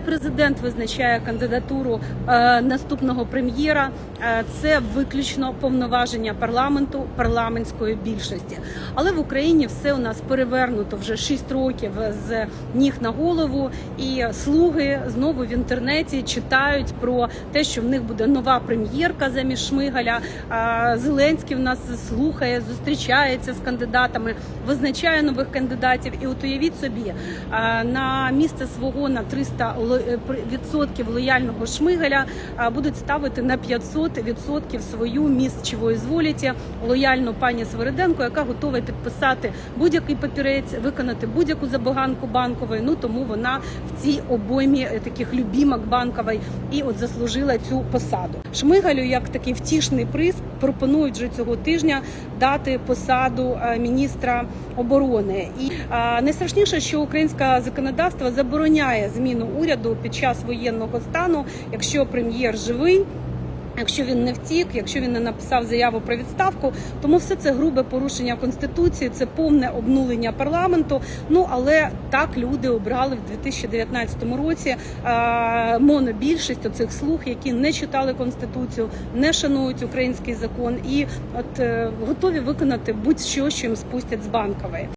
президент визначає кандидатуру е, наступного прем'єра. Е, це виключно повноваження парламенту, парламентської більшості. Але в Україні все у нас перевернуто вже 6 років з ніг на голову, і слуги знову в інтернеті читають про те, що в них буде нова прем'єрка замість Шмигаля. Е, Зеленський в нас слухає, зустрічається з кандидатами, визначає нових кандидатів. І от уявіть собі, на місце свого на 300 ло- е, при- відсотків лояльного Шмигаля е, будуть ставити на 500 відсотків свою чого зволіті лояльну пані Свириденко, яка готова підписати будь-який папірець, виконати будь-яку забаганку банкової. Ну тому вона в цій обоймі е, таких любімок банкової і от заслужила цю посаду. Шмигалю, як такий втішний приз, пропонують вже цього тижня дати посаду е, міністра оборони. І е, найстрашніше, що українське законодавство забороняє зміну уряду під час воєнного стану, якщо прем'єр живий. Якщо він не втік, якщо він не написав заяву про відставку, тому все це грубе порушення конституції, це повне обнулення парламенту. Ну але так люди обрали в 2019 році е, монобільшість оцих слуг, які не читали конституцію, не шанують український закон і от е, готові виконати будь-що, що їм спустять з банкової.